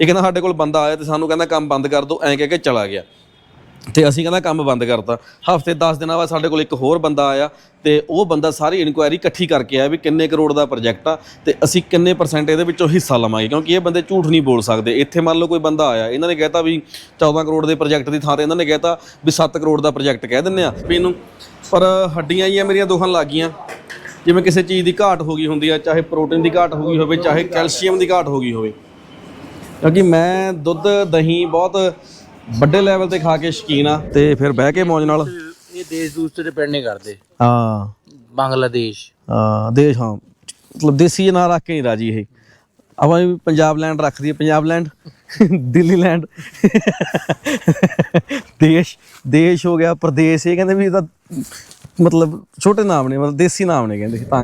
ਇਹ ਕਹਿੰਦਾ ਸਾਡੇ ਕੋਲ ਬੰਦਾ ਆਇਆ ਤੇ ਸਾਨੂੰ ਕਹਿੰਦਾ ਕੰਮ ਬੰਦ ਕਰ ਦਿਓ, ਐਂ ਕਹਿ ਕੇ ਚਲਾ ਗਿਆ। ਤੇ ਅਸੀਂ ਕਹਿੰਦਾ ਕੰਮ ਬੰਦ ਕਰਤਾ। ਹਫ਼ਤੇ 10 ਦਿਨਾਂ ਬਾਅਦ ਸਾਡੇ ਕੋਲ ਇੱਕ ਹੋਰ ਬੰਦਾ ਆਇਆ ਤੇ ਉਹ ਬੰਦਾ ਸਾਰੀ ਇਨਕੁਆਇਰੀ ਇਕੱਠੀ ਕਰਕੇ ਆਇਆ ਵੀ ਕਿੰਨੇ ਕਰੋੜ ਦਾ ਪ੍ਰੋਜੈਕਟ ਆ ਤੇ ਅਸੀਂ ਕਿੰਨੇ ਪਰਸੈਂਟ ਇਹਦੇ ਵਿੱਚੋਂ ਹਿੱਸਾ ਲਵਾਂਗੇ, ਕਿਉਂਕਿ ਇਹ ਬੰਦੇ ਝੂਠ ਨਹੀਂ ਬੋਲ ਸਕਦੇ। ਇੱਥੇ ਮੰਨ ਲਓ ਕੋਈ ਬੰਦਾ ਆਇਆ, ਇਹਨਾਂ ਨੇ ਕਹਿਤਾ ਵੀ 14 ਕਰੋੜ ਦੇ ਪ੍ਰੋਜੈਕਟ ਦੀ ਥਾਂ ਤੇ ਇਹਨਾਂ ਨੇ ਕਹਿਤਾ ਵੀ 7 ਕਰੋੜ ਦਾ ਪ੍ਰੋਜੈਕਟ ਕਹਿ ਦਿੰਨੇ ਆ ਵੀ ਇਹਨੂੰ। ਪਰ ਹੱਡੀਆਂ ਹੀ ਆ ਮੇਰੀਆਂ ਦੁਖਣ ਲੱਗ ਗਈਆਂ ਜਿਵੇਂ ਕਿਸੇ ਚੀਜ਼ ਦੀ ਘਾਟ ਹੋ ਗਈ ਹੁੰਦੀ ਆ, ਚਾਹੇ ਪ੍ਰੋਟੀਨ ਦੀ ਘਾਟ ਹੋ ਗਈ ਹੋਵੇ, ਚਾਹੇ ਕੈਲਸ਼ੀਅਮ ਦੀ ਘਾਟ ਹੋ ਗਈ ਹੋਵੇ। ਕਿਉਂਕਿ ਮੈਂ ਦੁੱਧ ਦਹੀਂ ਬਹੁਤ ਵੱਡੇ ਲੈਵਲ ਤੇ ਖਾ ਕੇ ਸ਼ਕੀਨ ਆ ਤੇ ਫਿਰ ਬਹਿ ਕੇ ਮੌਜ ਨਾਲ। ਇਹ ਦੇਸ਼ ਦੂਸ ਤੇ ਡਿਪੈਂਡ ਕਰਦੇ। ਹਾਂ। ਬੰਗਲਾਦੇਸ਼। ਹਾਂ ਦੇਸ਼ ਹਾਂ। ਮਤਲਬ ਦੇਸੀ ਨਾਂ ਰੱਖ ਕੇ ਰਾਜੀ ਇਹ। ਆਪਾਂ ਵੀ ਪੰਜਾਬ ਲੈਂਡ ਰੱਖਦੀ ਹੈ ਪੰਜਾਬ ਲੈਂਡ ਦਿੱਲੀ ਲੈਂਡ ਦੇਸ਼ ਦੇਸ਼ ਹੋ ਗਿਆ ਪ੍ਰਦੇਸ਼ ਇਹ ਕਹਿੰਦੇ ਵੀ ਇਹਦਾ ਮਤਲਬ ਛੋਟੇ ਨਾਮ ਨੇ ਮਤਲਬ ਦੇਸੀ ਨਾਮ ਨੇ ਕਹਿੰਦੇ ਤਾਂ।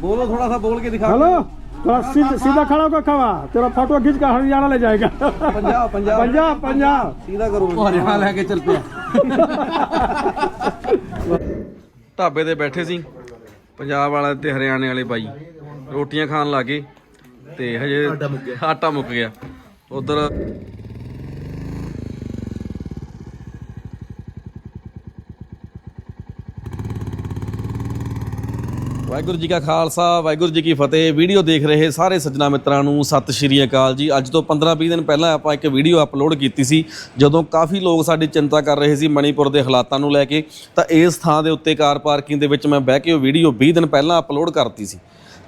ਬੋਲੋ ਥੋੜਾ ਸਾ ਬੋਲ ਕੇ ਦਿਖਾਓ ਹੈਲੋ। थोड़ा सीधा सीधा खड़ा होकर खवा तेरा फोटो खींच कर हरियाणा ले जाएगा ਪੰਜਾਬ ਪੰਜਾਬ पंजाब पंजाब सीधा करो ਹਰਿਆਣਾ ਲੈ ਕੇ ਚੱਲ ਪਿਆ ਢਾਬੇ ਤੇ ਬੈਠੇ ਸੀ ਪੰਜਾਬ ਵਾਲੇ ਤੇ ਹਰਿਆਣੇ ਵਾਲੇ ਬਾਈ ਰੋਟੀਆਂ ਖਾਣ ਲੱਗੇ ਤੇ ਹਜੇ ਆਟਾ ਮੁੱਕ ਗਿਆ ਉਧਰ ਵਾਹਿਗੁਰੂ ਜੀ ਕਾ ਖਾਲਸਾ, ਵਾਹਿਗੁਰੂ ਜੀ ਕੀ ਫਤਿਹ। ਵੀਡੀਓ ਦੇਖ ਰਹੇ ਸਾਰੇ ਸੱਜਣਾ ਮਿੱਤਰਾਂ ਨੂੰ ਸਤਿ ਸ਼੍ਰੀ ਅਕਾਲ ਜੀ। ਅੱਜ ਤੋਂ 15-20 ਦਿਨ ਪਹਿਲਾਂ ਆਪਾਂ ਇੱਕ ਵੀਡੀਓ ਅਪਲੋਡ ਕੀਤੀ ਸੀ, ਜਦੋਂ ਕਾਫੀ ਲੋਕ ਸਾਡੀ ਚਿੰਤਾ ਕਰ ਰਹੇ ਸੀ ਮਣੀਪੁਰ ਦੇ ਹਾਲਾਤਾਂ ਨੂੰ ਲੈ ਕੇ। ਤਾਂ ਇਸ ਥਾਂ ਦੇ ਉੱਤੇ ਕਾਰ ਪਾਰਕਿੰਗ ਦੇ ਵਿੱਚ ਮੈਂ ਬਹਿ ਕੇ ਉਹ ਵੀਡੀਓ 20 ਦਿਨ ਪਹਿਲਾਂ ਅਪਲੋਡ ਕਰਤੀ ਸੀ।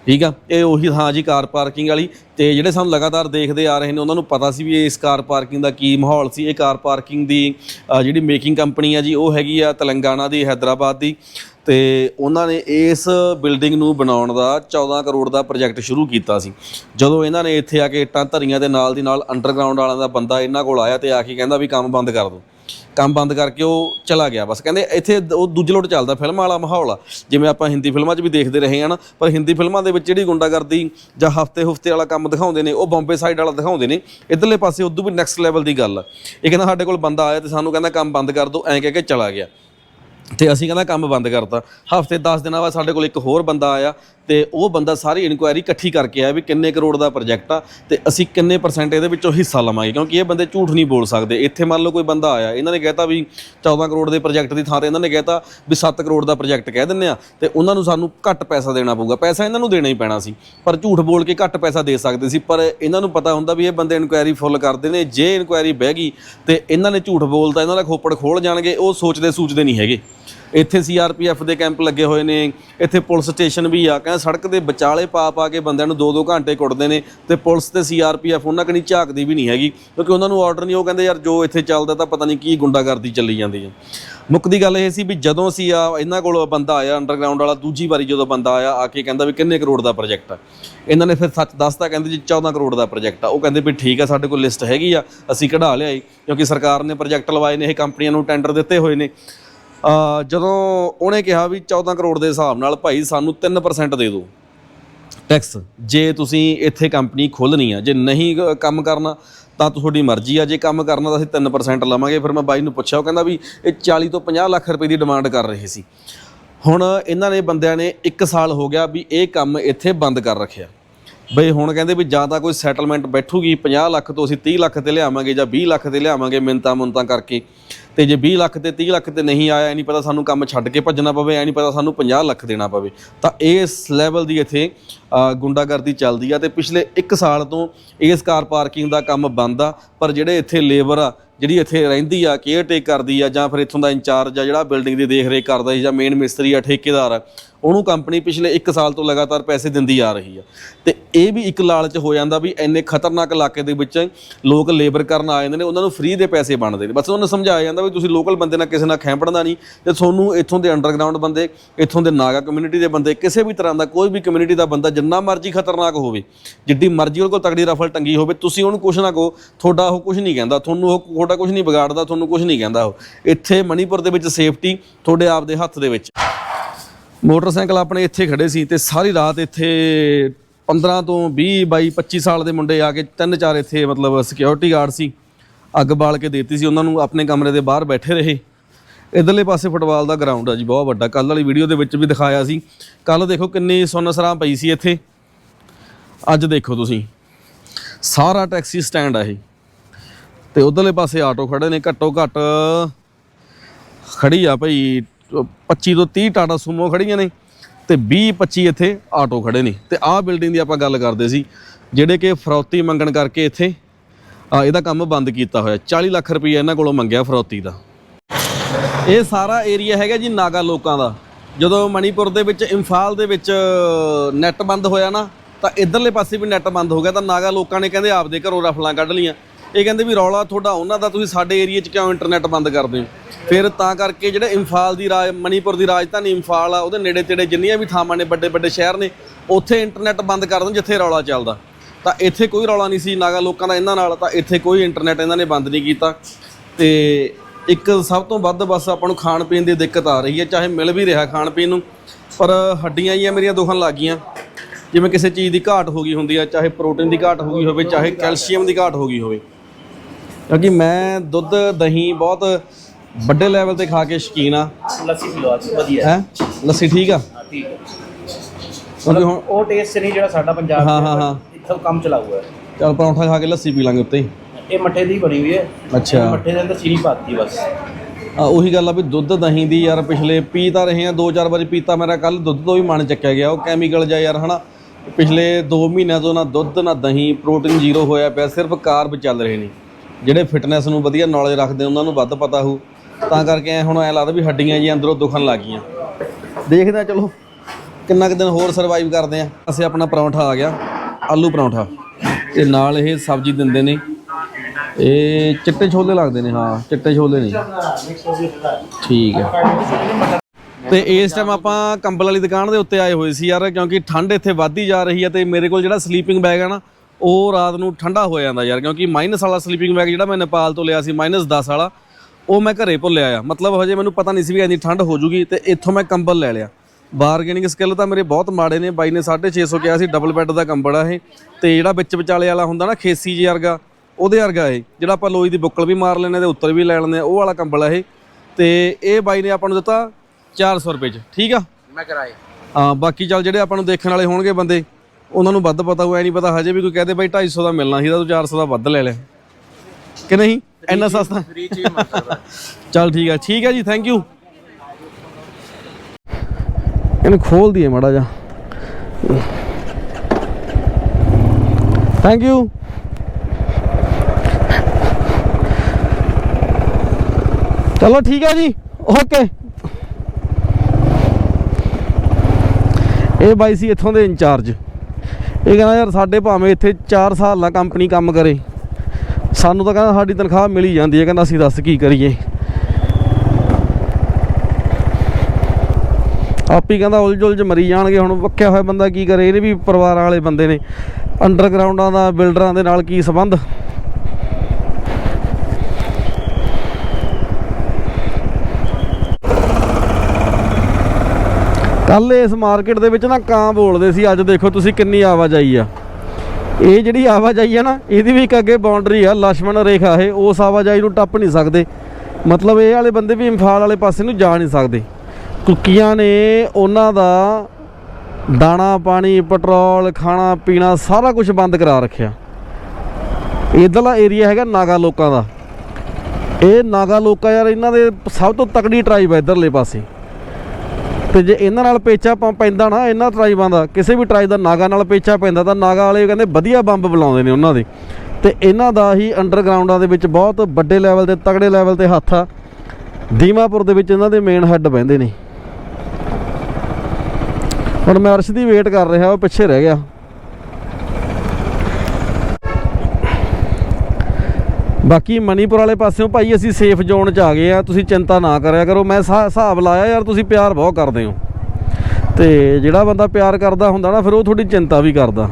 ਠੀਕ ਆ? ਇਹ ਉਹੀ ਥਾਂ ਜੀ ਕਾਰ ਪਾਰਕਿੰਗ ਵਾਲੀ। ਤੇ ਜਿਹੜੇ ਸਾਨੂੰ ਲਗਾਤਾਰ ਦੇਖਦੇ ਆ ਰਹੇ ਨੇ, ਉਹਨਾਂ ਨੂੰ ਪਤਾ ਸੀ ਵੀ ਇਸ ਕਾਰ ਪਾਰਕਿੰਗ ਦਾ ਕੀ ਮਾਹੌਲ ਸੀ। ਇਹ ਕਾਰ ਪਾਰਕਿੰਗ ਦੀ ਜਿਹੜੀ ਮੇਕਿੰਗ ਕੰਪਨੀ ਆ ਜੀ, ਉਹ ਹੈਗੀ ਆ ਤੇਲੰਗਾਨਾ ਦੀ, ਹੈਦਰਾਬਾਦ ਦੀ। ਤੇ ਉਹਨਾਂ ਨੇ ਇਸ ਬਿਲਡਿੰਗ ਨੂੰ ਬਣਾਉਣ ਦਾ 14 ਕਰੋੜ ਦਾ ਪ੍ਰੋਜੈਕਟ ਸ਼ੁਰੂ ਕੀਤਾ ਸੀ। ਜਦੋਂ ਇਹਨਾਂ ਨੇ ਇੱਥੇ ਆ ਕੇ ਇੱਟਾਂ ਧਰੀਆਂ ਦੇ ਨਾਲ ਦੀ ਨਾਲ ਅੰਡਰਗਰਾਉਂਡ ਵਾਲਿਆਂ ਦਾ ਬੰਦਾ ਇਹਨਾਂ ਕੋਲ ਆਇਆ ਤੇ ਆ ਕੇ ਕਹਿੰਦਾ ਵੀ ਕੰਮ ਬੰਦ ਕਰ ਦਿਓ ਕੰਮ ਬੰਦ ਕਰਕੇ ਉਹ ਚਲਾ ਗਿਆ। ਬਸ ਕਹਿੰਦੇ ਇੱਥੇ ਦ- ਉਹ ਦੂਜੇ ਲੋਟ ਚੱਲਦਾ ਫਿਲਮਾਂ ਵਾਲਾ ਮਾਹੌਲ ਆ। ਜਿਵੇਂ ਆਪਾਂ ਹਿੰਦੀ ਫਿਲਮਾਂ 'ਚ ਵੀ ਦੇਖਦੇ ਰਹੇ ਹਾਂ ਪਰ ਹਿੰਦੀ ਫਿਲਮਾਂ ਦੇ ਵਿੱਚ ਜਿਹੜੀ ਗੁੰਡਾਗਰਦੀ ਜਾਂ ਹਫ਼ਤੇ ਹੁਫਤੇ ਵਾਲਾ ਕੰਮ ਦਿਖਾਉਂਦੇ ਨੇ, ਉਹ ਬੰਬੇ ਸਾਈਡ ਵਾਲਾ ਦਿਖਾਉਂਦੇ ਨੇ। ਇਧਰਲੇ ਪਾਸੇ ਉਦੋਂ ਵੀ ਨੈਕਸਟ ਲੈਵਲ ਦੀ ਗੱਲ ਆ। ਇਹ ਕਹਿੰਦਾ ਸਾਡੇ ਕੋਲ ਬੰਦਾ ਆਇਆ ਤੇ ਸਾਨੂੰ ਕਹਿੰਦਾ ਕੰਮ ਬੰਦ ਕਰ ਦਿਓ ਐਂ ਕਹਿ ਕੇ ਚਲਾ ਗਿਆ। ਤੇ ਅਸੀਂ ਕਹਿੰਦਾ ਕੰਮ ਬੰਦ ਕਰਤਾ। ਹਫ਼ਤੇ 10 ਦਿਨਾਂ ਬਾਅਦ ਸਾਡੇ ਕੋਲ ਇੱਕ ਹੋਰ ਬੰਦਾ ਆਇਆ। ਤੇ ਉਹ ਬੰਦਾ ਸਾਰੀ ਇਨਕੁਆਇਰੀ ਇਕੱਠੀ ਕਰਕੇ ਆਇਆ ਵੀ ਕਿੰਨੇ ਕਰੋੜ ਦਾ ਪ੍ਰੋਜੈਕਟ ਆ ਤੇ ਅਸੀਂ ਕਿੰਨੇ ਪਰਸੈਂਟ ਇਹਦੇ ਵਿੱਚੋਂ ਹਿੱਸਾ ਲਵਾਂਗੇ, ਕਿਉਂਕਿ ਇਹ ਬੰਦੇ ਝੂਠ ਨਹੀਂ ਬੋਲ ਸਕਦੇ। ਇੱਥੇ ਮੰਨ ਲਓ ਕੋਈ ਬੰਦਾ ਆਇਆ, ਇਹਨਾਂ ਨੇ ਕਹਿਤਾ ਵੀ 14 ਕਰੋੜ ਦੇ ਪ੍ਰੋਜੈਕਟ ਦੀ ਥਾਂ ਤੇ ਇਹਨਾਂ ਨੇ ਕਹਿਤਾ ਵੀ 7 ਕਰੋੜ ਦਾ ਪ੍ਰੋਜੈਕਟ ਕਹਿ ਦਿੰਨੇ ਆ ਤੇ ਉਹਨਾਂ ਨੂੰ ਸਾਨੂੰ ਘੱਟ ਪੈਸਾ ਦੇਣਾ ਪਊਗਾ। ਪੈਸਾ ਇਹਨਾਂ ਨੂੰ ਦੇਣਾ ਹੀ ਪੈਣਾ ਸੀ, ਪਰ ਝੂਠ ਬੋਲ ਕੇ ਘੱਟ ਪੈਸਾ ਦੇ ਸਕਦੇ ਸੀ। ਪਰ ਇਹਨਾਂ ਨੂੰ ਪਤਾ ਹੁੰਦਾ ਵੀ ਇਹ ਬੰਦੇ ਇਨਕੁਆਇਰੀ ਫੁੱਲ ਕਰਦੇ ਨੇ, ਜੇ ਇਨਕੁਆਇਰੀ ਬਹਿ ਗਈ ਤੇ ਇਹਨਾਂ ਨੇ ਝੂਠ ਬੋਲਤਾ, ਇਹਨਾਂ ਦਾ ਖੋਪੜ ਖੋਲ ਜਾਣਗੇ, ਉਹ ਸੋਚਦੇ ਸੂਚਦੇ ਨਹੀਂ ਹੈਗੇ। ਇੱਥੇ ਸੀਆਰਪੀਐਫ ਦੇ ਕੈਂਪ ਲੱਗੇ ਹੋਏ ਨੇ, ਇੱਥੇ ਪੁਲਿਸ ਸਟੇਸ਼ਨ ਵੀ ਆ, ਕਹਿੰਦਾ ਸੜਕ ਦੇ ਵਿਚਾਲੇ ਪਾ ਪਾ ਕੇ ਬੰਦਿਆਂ ਨੂੰ 2-2 ਘੰਟੇ ਕੁੱਟਦੇ ਨੇ ਤੇ ਪੁਲਿਸ ਤੇ ਸੀਆਰਪੀਐਫ ਉਹਨਾਂ ਕਣੀ ਝਾਕਦੀ ਵੀ ਨਹੀਂ ਹੈਗੀ, ਕਿਉਂਕਿ ਉਹਨਾਂ ਨੂੰ ਆਰਡਰ ਨਹੀਂ, ਉਹ ਕਹਿੰਦੇ ਯਾਰ ਜੋ ਇੱਥੇ ਚੱਲਦਾ ਤਾਂ ਪਤਾ ਨਹੀਂ ਕੀ ਗੁੰਡਾਗਰਦੀ ਚੱਲੀ ਜਾਂਦੀ ਹੈ। ਮੁੱਕਦੀ ਗੱਲ ਇਹ ਸੀ ਵੀ ਜਦੋਂ ਅਸੀਂ ਆ, ਇਹਨਾਂ ਕੋਲ ਬੰਦਾ ਆਇਆ ਅੰਡਰਗਰਾਉਂਡ ਵਾਲਾ, ਦੂਜੀ ਵਾਰੀ ਜਦੋਂ ਬੰਦਾ ਆਇਆ, ਆ ਕੇ ਕਹਿੰਦਾ ਵੀ ਕਿੰਨੇ ਕਰੋੜ ਦਾ ਪ੍ਰੋਜੈਕਟ ਆ। ਇਹਨਾਂ ਨੇ ਫਿਰ ਸੱਚ ਦੱਸਤਾ, ਕਹਿੰਦੇ ਜੀ 14 ਕਰੋੜ ਦਾ ਪ੍ਰੋਜੈਕਟ ਆ। ਉਹ ਕਹਿੰਦੇ ਵੀ ਠੀਕ ਆ, ਸਾਡੇ ਕੋਲ ਲਿਸਟ ਹੈਗੀ ਆ, ਅਸੀਂ ਕਢਾ ਲਿਆਈ, ਕਿਉਂਕਿ ਸਰਕਾਰ ਨੇ ਪ੍ਰੋਜੈਕਟ ਲਵਾਏ ਨੇ, ਇਹ ਕੰਪਨੀਆਂ ਨੂੰ ਟੈਂਡਰ ਦਿੱਤੇ ਹੋਏ ਨੇ। ਜਦੋਂ ਉਹਨੇ ਕਿਹਾ ਵੀ 14 ਕਰੋੜ ਦੇ ਹਿਸਾਬ ਨਾਲ ਭਾਈ ਸਾਨੂੰ 3% ਦੇ ਦਿਓ। ਟੈਕਸ ਜੇ ਤੁਸੀਂ ਇੱਥੇ ਕੰਪਨੀ ਖੋਲਣੀ ਆ, ਜੇ ਨਹੀਂ ਕੰਮ ਕਰਨਾ, ਤਾਂ ਤੁਹਾਡੀ ਮਰਜ਼ੀ ਆ। ਜੇ ਕੰਮ ਕਰਨਾ ਤਾਂ ਅਸੀਂ 3% ਲਵਾਂਗੇ। ਫਿਰ ਮੈਂ ਬਾਈ ਨੂੰ ਪੁੱਛਿਆ, ਉਹ ਕਹਿੰਦਾ ਵੀ ਇਹ 40 ਤੋਂ 50 ਲੱਖ ਰੁਪਏ ਦੀ ਡਿਮਾਂਡ ਕਰ ਰਹੇ ਸੀ। ਹੁਣ ਇਹਨਾਂ ਨੇ ਬੰਦਿਆਂ ਨੇ 1 ਸਾਲ ਹੋ ਗਿਆ ਵੀ ਇਹ ਕੰਮ ਇੱਥੇ ਬੰਦ ਕਰ ਰੱਖਿਆ। ਬਈ ਹੁਣ ਕਹਿੰਦੇ ਵੀ ਜਾਂ ਤਾਂ ਕੋਈ ਸੈਟਲਮੈਂਟ ਬੈਠੂਗੀ 50 ਲੱਖ ਤੋਂ ਅਸੀਂ 30 ਲੱਖ ਤੇ ਲਿਆਵਾਂਗੇ ਜਾਂ 20 ਲੱਖ ਤੇ ਲਿਆਵਾਂਗੇ ਮਿੰਤਾ ਮੁੰਤਾ ਕਰਕੇ। ਤੇ ਜੇ 20 ਲੱਖ ਤੇ 30 ਲੱਖ ਤੇ ਨਹੀਂ ਆਇਆ ਨਹੀਂ ਪਤਾ ਸਾਨੂੰ ਕੰਮ ਛੱਡ ਕੇ ਭੱਜਣਾ ਪਵੇ ਐ ਨਹੀਂ ਪਤਾ ਸਾਨੂੰ 50 ਲੱਖ ਦੇਣਾ ਪਵੇ। ਤਾਂ ਇਸ ਲੈਵਲ ਦੀ ਇੱਥੇ ਗੁੰਡਾਗਰਦੀ ਚੱਲਦੀ ਆ ਤੇ ਪਿਛਲੇ 1 ਸਾਲ ਤੋਂ ਇਸ ਕਾਰ ਪਾਰਕਿੰਗ ਦਾ ਕੰਮ ਬੰਦ ਆ, ਪਰ ਜਿਹੜੇ ਇੱਥੇ ਲੇਬਰ ਆ, ਜਿਹੜੀ ਇੱਥੇ ਰਹਿੰਦੀ ਆ ਕੇਅਰ ਟੇਕ ਕਰਦੀ ਆ, ਜਾਂ ਫਿਰ ਇੱਥੋਂ ਦਾ ਇੰਚਾਰਜ ਆ, ਜਿਹੜਾ ਬਿਲਡਿੰਗ ਦੀ ਦੇਖ ਰੇਖ ਕਰਦਾ ਸੀ, ਜਾਂ ਮੇਨ ਮਿਸਤਰੀ ਆ, ਠੇਕੇਦਾਰ ਆ, ਉਹਨੂੰ ਕੰਪਨੀ ਪਿਛਲੇ 1 ਸਾਲ ਤੋਂ ਲਗਾਤਾਰ ਪੈਸੇ ਦਿੰਦੀ ਆ ਰਹੀ ਆ। ਤੇ ਇਹ ਵੀ ਇੱਕ ਲਾਲਚ ਹੋ ਜਾਂਦਾ ਵੀ ਇੰਨੇ ਖਤਰਨਾਕ ਇਲਾਕੇ ਦੇ ਵਿੱਚ ਲੋਕ ਲੇਬਰ ਕਰਨ ਆ ਜਾਂਦੇ ਨੇ, ਉਹਨਾਂ ਨੂੰ ਫ੍ਰੀ ਦੇ ਪੈਸੇ ਬਣਦੇ ਨੇ। ਬਸ ਉਹਨਾਂ ਨੂੰ ਸਮਝਾਇਆ ਜਾਂਦਾ ਵੀ ਤੁਸੀਂ ਲੋਕਲ ਬੰਦੇ ਨਾਲ ਕਿਸੇ ਨਾਲ ਖੈਂਪੜਨਾ ਨਹੀਂ ਤੇ ਤੁਹਾਨੂੰ ਇੱਥੋਂ ਦੇ ਅੰਡਰਗਰਾਉਂਡ ਬੰਦੇ, ਇੱਥੋਂ ਦੇ ਨਾਗਾ ਕਮਿਊਨਿਟੀ ਦੇ ਬੰਦੇ, ਕਿਸੇ ਵੀ ਤਰ੍ਹਾਂ ਦਾ ਕੋਈ ਵੀ ਕਮਿਊਨਿਟੀ ਦਾ ਬੰਦਾ ਜਿੰਨਾ ਮਰਜ਼ੀ ਖਤਰਨਾਕ ਹੋਵੇ, ਜਿੱਡੀ ਮਰਜ਼ੀ ਉਹਦੇ ਕੋਲ ਤਗੜੀ ਰਫਲ ਟੰਗੀ ਹੋਵੇ, ਤੁਸੀਂ ਉਹਨੂੰ ਕੁਛ ਨਾ ਕਹੋ, ਤੁਹਾਡਾ ਉਹ ਕੁਛ ਨਹੀਂ ਕਹਿੰਦਾ, ਤੁਹਾਨੂੰ ਉਹ ਤੁਹਾਡਾ ਕੁਛ ਨਹੀਂ ਵਿਗਾੜਦਾ, ਤੁਹਾਨੂੰ ਕੁਛ ਨਹੀਂ ਕਹਿੰਦਾ ਉਹ। ਇੱਥੇ ਮਣੀਪੁਰ ਦੇ ਵਿੱਚ ਸੇਫਟੀ ਤੁਹਾਡੇ ਆਪ ਦੇ ਹੱਥ ਦੇ ਵਿੱਚ। ਮੋਟਰਸਾਈਕਲ ਆਪਣੇ ਇੱਥੇ ਖੜੇ ਸੀ ਤੇ ਸਾਰੀ ਰਾਤ ਇੱਥੇ 15 ਤੋਂ 20 22 25 ਸਾਲ ਦੇ ਮੁੰਡੇ ਆ ਕੇ ਤਿੰਨ ਚਾਰ ਇੱਥੇ ਮਤਲਬ ਸਿਕਿਉਰਿਟੀ ਗਾਰਡ ਸੀ, ਅੱਗ ਬਾਲ ਕੇ ਦੇਤੀ ਸੀ ਉਹਨਾਂ ਨੂੰ, ਆਪਣੇ ਕਮਰੇ ਦੇ ਬਾਹਰ ਬੈਠੇ ਰਹੇ। ਇਧਰਲੇ ਪਾਸੇ ਫੁੱਟਬਾਲ ਦਾ ਗਰਾਊਂਡ ਆ ਜੀ, ਬਹੁਤ ਵੱਡਾ। ਕੱਲ ਵਾਲੀ ਵੀਡੀਓ ਦੇ ਵਿੱਚ ਵੀ ਦਿਖਾਇਆ ਸੀ। ਕੱਲ ਦੇਖੋ ਕਿੰਨੀ ਸੁੰਨਸਰਾਂ ਪਈ ਸੀ ਇੱਥੇ। ਅੱਜ ਦੇਖੋ ਤੁਸੀਂ। ਸਾਰਾ ਟੈਕਸੀ ਸਟੈਂਡ ਆ ਇਹ। ਤੇ ਉਧਰਲੇ ਪਾਸੇ ਆਟੋ ਖੜੇ ਨੇ, ਘੱਟੋ ਘੱਟ ਖੜੀ ਆ ਭਾਈ 25 ਤੋਂ 30 ਟਾਟਾ ਸੂਮੋ ਖੜੀਆਂ ਨੇ। ਤੇ 20 25 ਇੱਥੇ ਆਟੋ ਖੜੇ ਨੇ। ਤੇ ਆਹ ਬਿਲਡਿੰਗ ਦੀ ਆਪਾਂ ਗੱਲ ਕਰਦੇ ਸੀ, ਜਿਹੜੇ ਕਿ ਫਰੌਤੀ ਮੰਗਣ ਕਰਕੇ ਇੱਥੇ ਇਹਦਾ ਕੰਮ ਬੰਦ ਕੀਤਾ ਹੋਇਆ। 40 ਲੱਖ ਰੁਪਏ ਇਹਨਾਂ ਕੋਲੋਂ ਮੰਗਿਆ ਫਰੌਤੀ ਦਾ। ਇਹ ਸਾਰਾ ਏਰੀਆ ਹੈਗਾ ਜੀ ਨਾਗਾ ਲੋਕਾਂ ਦਾ। ਜਦੋਂ ਮਣੀਪੁਰ ਦੇ ਵਿੱਚ, ਇੰਫਾਲ ਦੇ ਵਿੱਚ ਨੈਟ ਬੰਦ ਹੋਇਆ ਨਾ, ਤਾਂ ਇਧਰਲੇ ਪਾਸੇ ਵੀ ਨੈਟ ਬੰਦ ਹੋ ਗਿਆ। ਤਾਂ ਨਾਗਾ ਲੋਕਾਂ ਨੇ ਕਹਿੰਦੇ, ਆਪਦੇ ਘਰੋਂ ਰਫਲਾਂ ਕੱਢ ਲੀਆਂ ਇਹ ਕਹਿੰਦੇ ਵੀ ਰੌਲਾ ਤੁਹਾਡਾ, ਉਹਨਾਂ ਦਾ ਤੁਸੀਂ ਸਾਡੇ ਏਰੀਆ 'ਚ ਕਿਉਂ ਇੰਟਰਨੈਟ ਬੰਦ ਕਰਦੇ ਹੋ? ਫਿਰ ਤਾਂ ਕਰਕੇ ਜਿਹੜੇ ਇੰਫਾਲ ਦੀ ਰਾਜ, ਮਨੀਪੁਰ ਦੀ ਰਾਜਧਾਨੀ ਇੰਫਾਲ ਆ, ਉਹਦੇ ਨੇੜੇ ਤੇੜੇ ਜਿੰਨੀਆਂ ਵੀ ਥਾਵਾਂ ਨੇ, ਵੱਡੇ ਵੱਡੇ ਸ਼ਹਿਰ ਨੇ, ਉੱਥੇ ਇੰਟਰਨੈਟ ਬੰਦ ਕਰ ਦੇਣ ਜਿੱਥੇ ਰੌਲਾ ਚੱਲਦਾ। ਤਾਂ ਇੱਥੇ ਕੋਈ ਰੌਲਾ ਨਹੀਂ ਸੀ, ਨਾਗਾ ਲੋਕਾਂ ਦਾ ਇਹਨਾਂ ਨਾਲ, ਤਾਂ ਇੱਥੇ ਕੋਈ ਇੰਟਰਨੈਟ ਇਹਨਾਂ ਨੇ ਬੰਦ ਨਹੀਂ ਕੀਤਾ। ਤੇ ਇੱਕ ਸਭ ਤੋਂ ਵੱਧ ਬਸ ਆਪਾਂ ਨੂੰ ਖਾਣ ਪੀਣ ਦੀ ਦਿੱਕਤ ਆ ਰਹੀ ਹੈ, ਚਾਹੇ ਮਿਲ ਵੀ ਰਿਹਾ ਖਾਣ ਪੀਣ ਨੂੰ, ਪਰ ਹੱਡੀਆਂ ਹੀ ਮੇਰੀਆਂ ਦੁਖਣ ਲੱਗ ਗਈਆਂ ਜਿਵੇਂ ਕਿਸੇ ਚੀਜ਼ ਦੀ ਘਾਟ ਹੋ ਗਈ ਹੁੰਦੀ ਆ, ਚਾਹੇ ਪ੍ਰੋਟੀਨ ਦੀ ਘਾਟ ਹੋ ਗਈ ਹੋਵੇ, ਚਾਹੇ ਕੈਲਸ਼ੀਅਮ ਦੀ ਘਾਟ ਹੋ ਗਈ ਹੋਵੇ। ਕਿਉਂਕਿ ਮੈਂ ਦੁੱਧ, ਦਹੀਂ ਬਹੁਤ ਵੱਡੇ ਲੈਵਲ ਤੇ ਖਾ ਕੇ ਸ਼ੌਕੀਨ ਆ। ਲੱਸੀ ਪੀ ਲਓ ਅੱਜ ਵਧੀਆ। ਹੈ? ਲੱਸੀ ਠੀਕ ਆ? ਹਾਂ, ਠੀਕ ਹੈ ਕਿਉਂਕਿ ਹੁਣ ਉਹ ਟੇਸਟ ਨਹੀਂ ਜਿਹੜਾ ਸਾਡਾ ਪੰਜਾਬ ਹਾਂ, ਹਾਂ, ਹਾਂ। ਇੱਥੋਂ ਕੰਮ ਚਲਾ ਹੋਇਆ ਹੈ ਚੱਲ ਪਰੌਂਠਾ ਖਾ ਕੇ ਲੱਸੀ ਪੀ ਲਾਂਗੇ ਉੱਤੇ ਹੀ। ਇਹ ਮੱਠੇ ਦੀ ਬਣੀ ਹੋਈ ਹੈ। ਅੱਛਾ। ਮੱਠੇ ਦੇ ਅੰਦਰ ਚੀਨੀ ਪਾਤੀ ਬਸ। ਆ ਉਹੀ ਗੱਲ ਆ ਵੀ ਦੁੱਧ ਦਹੀਂ ਦੀ ਯਾਰ ਪਿਛਲੇ ਪੀ ਤਾਂ ਰਹੇ ਆ ਦੋ ਚਾਰ ਵਾਰੀ ਪੀਤਾ ਮੇਰਾ ਕੱਲ ਦੁੱਧ ਤੋਂ ਵੀ ਮਨ ਚੱਕਿਆ ਗਿਆ। ਉਹ ਕੈਮੀਕਲ ਜਿਹਾ ਯਾਰ ਹਨਾ? ਪਿਛਲੇ 2 ਮਹੀਨਿਆਂ ਤੋਂ ਨਾ ਦੁੱਧ ਨਾ ਦਹੀਂ ਪ੍ਰੋਟੀਨ ਜ਼ੀਰੋ ਹੋਇਆ ਪਿਆ ਸਿਰਫ ਕਾਰਬ ਚੱਲ ਰਹੇ ਨੇ। ਜਿਹੜੇ ਫਿਟਨੈਸ ਨੂੰ ਵਧੀਆ ਨੌਲੇਜ ਰੱਖਦੇ ਉਹਨਾਂ ਨੂੰ ਵੱਧ ਪਤਾ ਹੋਊ। ਤਾਂ ਕਰਕੇ ਐਂ ਹੁਣ ਐ ਲੱਗਦਾ ਵੀ ਹੱਡੀਆਂ ਜੀ ਅੰਦਰੋਂ ਦੁਖਣ ਲੱਗ ਗਈਆਂ। ਦੇਖਦੇ ਆ, ਚਲੋ, ਕਿੰਨਾ ਕੁ ਦਿਨ ਹੋਰ ਸਰਵਾਈਵ ਕਰਦੇ ਆ। ਅਸੀਂ ਆਪਣਾ ਪਰੌਂਠਾ ਆ ਗਿਆ, ਆਲੂ ਪਰੌਂਠਾ। ਤੇ ਨਾਲ ਇਹ ਸਬਜ਼ੀ ਦਿੰਦੇ ਨੇ। ਇਹ ਚਿੱਟੇ ਛੋਲੇ ਲੱਗਦੇ ਨੇ, ਹਾਂ, ਚਿੱਟੇ ਛੋਲੇ ਨੇ। ਠੀਕ ਹੈ ਤੇ ਇਸ ਟਾਈਮ ਆਪਾਂ ਕੰਬਲ ਵਾਲੀ ਦੁਕਾਨ ਦੇ ਉੱਤੇ ਆਏ ਹੋਏ ਸੀ ਯਾਰ, ਕਿਉਂਕਿ ਠੰਡ ਇੱਥੇ ਵੱਧਦੀ ਜਾ ਰਹੀ ਹੈ ਤੇ ਮੇਰੇ ਕੋਲ ਜਿਹੜਾ ਸਲੀਪਿੰਗ ਬੈਗ ਹੈ ਨਾ, ਉਹ ਰਾਤ ਨੂੰ ਠੰਡਾ ਹੋ ਜਾਂਦਾ ਯਾਰ, ਕਿਉਂਕਿ ਮਾਈਨਸ ਵਾਲਾ ਸਲੀਪਿੰਗ ਬੈਗ ਜਿਹੜਾ ਮੈਂ ਨੇਪਾਲ ਤੋਂ ਲਿਆ ਸੀ ਮਾਈਨਸ 10 ਵਾਲਾ ਉਹ ਮੈਂ ਘਰੇ ਭੁੱਲਿਆ ਆ ਮਤਲਬ ਹਜੇ ਮੈਨੂੰ ਪਤਾ ਨਹੀਂ ਸੀ ਵੀ ਇੰਨੀ ਠੰਡ ਹੋ ਜੂਗੀ ਤੇ ਇੱਥੋਂ ਮੈਂ ਕੰਬਲ ਲੈ ਲਿਆ। ਬਾਰਗੇਨਿੰਗ ਸਕਿੱਲ ਤਾਂ ਮੇਰੇ ਬਹੁਤ ਮਾੜੇ ਨੇ। ਬਾਈ ਨੇ 650 ਕਿਹਾ ਸੀ ਡਬਲ ਬੈੱਡ ਦਾ ਕੰਬਲ ਆ ਇਹ। ਤੇ ਜਿਹੜਾ ਵਿੱਚ ਵਿਚਾਲੇ ਵਾਲਾ ਹੁੰਦਾ ਨਾ ਖੇਸੀ ਜਿਹਾ ਵਰਗਾ ਉਹਦੇ ਵਰਗਾ ਇਹ। ਜਿਹੜਾ ਆਪਾਂ ਲੋਈ ਦੀ ਬੁੱਕਲ ਵੀ ਮਾਰ ਲੈਂਦੇ ਤੇ ਉੱਤਰ ਵੀ ਲੈ ਲੈਂਦੇ ਆ ਉਹ ਵਾਲਾ ਕੰਬਲ ਆ ਇਹ। ਤੇ ਇਹ ਬਾਈ ਨੇ ਆਪਾਂ ਨੂੰ ਦਿੱਤਾ 400 ਰੁਪਏ ਚ। ਠੀਕ ਆ? ਮੈਂ ਕਰਾਏ। ਹਾਂ ਬਾਕੀ ਚੱਲ ਜਿਹੜੇ ਆਪਾਂ ਨੂੰ ਦੇਖਣ ਵਾਲੇ ਹੋਣਗੇ ਬੰਦੇ ਉਹਨਾਂ ਨੂੰ ਵੱਧ ਪਤਾ ਹੋਇਆ ਨਹੀਂ ਪਤਾ ਹਜੇ ਵੀ ਕੋਈ ਕਹਦੇ ਬਾਈ 250 ਦਾ ਮਿਲਣਾ ਸੀ ਤਾਂ ਤੂੰ 400 ਦਾ ਵੱਧ ਲੈ ਲਿਆ ਕਿ ਨਹੀਂ? ਇੰਨਾ ਸਸਤਾ। ਫ੍ਰੀ ਚ ਵੀ ਮਿਲ ਸਕਦਾ। ਚੱਲ ਠੀਕ ਹੈ ਠੀਕ ਹੈ ਜੀ ਥੈਂਕ ਯੂ ਇਹਨੂੰ ਖੋਲ ਦਈਏ ਮਾੜਾ ਜਾ ਥੈਂਕ ਯੂ ਚਲੋ ਠੀਕ ਹੈ ਜੀ ਓਕੇ ਇਹ ਬਾਈ ਸੀ ਇੱਥੋਂ ਦੇ ਇੰਚਾਰਜ। ਇਹ ਕਹਿੰਦਾ ਯਾਰ ਸਾਡੇ ਭਾਵੇਂ ਇੱਥੇ 4 ਸਾਲ ਨਾਲ ਕੰਪਨੀ ਕੰਮ ਕਰੇ। ਸਾਨੂੰ ਤਾਂ ਕਹਿੰਦਾ ਸਾਡੀ ਤਨਖਾਹ ਮਿਲੀ ਜਾਂਦੀ ਹੈ, ਕਹਿੰਦਾ ਅਸੀਂ ਦੱਸ ਕੀ ਕਰੀਏ। ਆਪ ਹੀ ਕਹਿੰਦਾ ਉਲਝ ਉਲਝ ਮਰੀ ਜਾਣਗੇ, ਹੁਣ ਵੱਖਿਆ ਹੋਇਆ ਬੰਦਾ ਕੀ ਕਰੇ ਇਹਦੇ ਵੀ ਪਰਿਵਾਰਾਂ ਵਾਲੇ ਬੰਦੇ ਨੇ। ਅੰਡਰਗਰਾਉਂਡਾਂ ਦਾ ਬਿਲਡਰਾਂ ਦੇ ਨਾਲ ਕੀ ਸੰਬੰਧ? ਕੱਲ ਇਸ ਮਾਰਕੀਟ ਦੇ ਵਿੱਚ ਨਾ ਕਾਂ ਬੋਲਦੇ ਸੀ, ਅੱਜ ਦੇਖੋ ਤੁਸੀਂ ਕਿੰਨੀ ਆਵਾਜਾਈ ਆ। ਇਹ ਜਿਹੜੀ ਆਵਾਜਾਈ ਹੈ ਨਾ, ਇਹਦੀ ਵੀ ਇੱਕ ਅੱਗੇ ਬਾਉਂਡਰੀ ਆ ਲక్ష్మణ ਰੇਖਾ ਹੈ ਉਸ ਆਵਾਜਾਈ ਨੂੰ ਟੱਪ ਨਹੀਂ ਸਕਦੇ। ਮਤਲਬ ਇਹ ਵਾਲੇ ਬੰਦੇ ਵੀ ਇੰਫਾਲ ਵਾਲੇ ਪਾਸੇ ਨੂੰ ਜਾ ਨਹੀਂ ਸਕਦੇ। ਕੁੱਕੀਆਂ ਨੇ ਉਹਨਾਂ ਦਾ ਦਾਣਾ, ਪਾਣੀ, ਪੈਟਰੋਲ, ਖਾਣਾ, ਪੀਣਾ, ਸਾਰਾ ਕੁਝ ਬੰਦ ਕਰਾ ਰੱਖਿਆ। ਇਧਰਲਾ ਏਰੀਆ ਹੈਗਾ ਨਾਗਾ ਲੋਕਾਂ ਦਾ। ਇਹ ਨਾਗਾ ਲੋਕਾਂ ਯਾਰ ਇਹਨਾਂ ਦੇ ਸਭ ਤੋਂ ਤਕੜੀ ਟਰਾਈਬ ਹੈ ਇਧਰਲੇ ਪਾਸੇ। ਤੇ ਜੇ ਇਹਨਾਂ ਨਾਲ ਪੇਚਾ ਪੈਂਦਾ ਨਾ, ਇਹਨਾਂ ਟਰਾਈਬਾਂ ਦਾ, ਕਿਸੇ ਵੀ ਟਰਾਈਬ ਦਾ ਨਾਗਾ ਨਾਲ ਪੇਚਾ ਪੈਂਦਾ, ਤਾਂ ਨਾਗਾ ਵਾਲੇ ਕਹਿੰਦੇ ਵਧੀਆ ਬੰਬ ਬੁਲਾਉਂਦੇ ਨੇ ਉਹਨਾਂ ਦੇ। ਤੇ ਇਹਨਾਂ ਦਾ ਹੀ ਅੰਡਰਗਰਾਉਂਡਾਂ ਦੇ ਵਿੱਚ ਬਹੁਤ ਵੱਡੇ ਲੈਵਲ ਤੇ ਤਗੜੇ ਲੈਵਲ ਤੇ ਹੱਥ ਆ। ਦੀਮਾਪੁਰ ਦੇ ਵਿੱਚ ਇਹਨਾਂ ਦੇ ਮੇਨ ਹੈੱਡ ਬਹਿੰਦੇ ਨੇ। ਹੁਣ ਮੈਂ ਅਰਸ਼ ਦੀ ਵੇਟ ਕਰ ਰਿਹਾ, ਉਹ ਪਿੱਛੇ ਰਹਿ ਗਿਆ। ਬਾਕੀ ਮਨੀਪੁਰ ਵਾਲੇ ਪਾਸਿਓਂ ਭਾਈ ਅਸੀਂ ਸੇਫ ਜ਼ੋਨ 'ਚ ਆ ਗਏ ਆ, ਤੁਸੀਂ ਚਿੰਤਾ ਨਾ ਕਰਿਆ ਕਰੋ। ਮੈਂ ਹਿਸਾਬ ਲਾਇਆ ਯਾਰ, ਤੁਸੀਂ ਪਿਆਰ ਬਹੁਤ ਕਰਦੇ ਹੋ। ਤੇ ਜਿਹੜਾ ਬੰਦਾ ਪਿਆਰ ਕਰਦਾ ਹੁੰਦਾ ਨਾ, ਫਿਰ ਉਹ ਤੁਹਾਡੀ ਚਿੰਤਾ ਵੀ ਕਰਦਾ।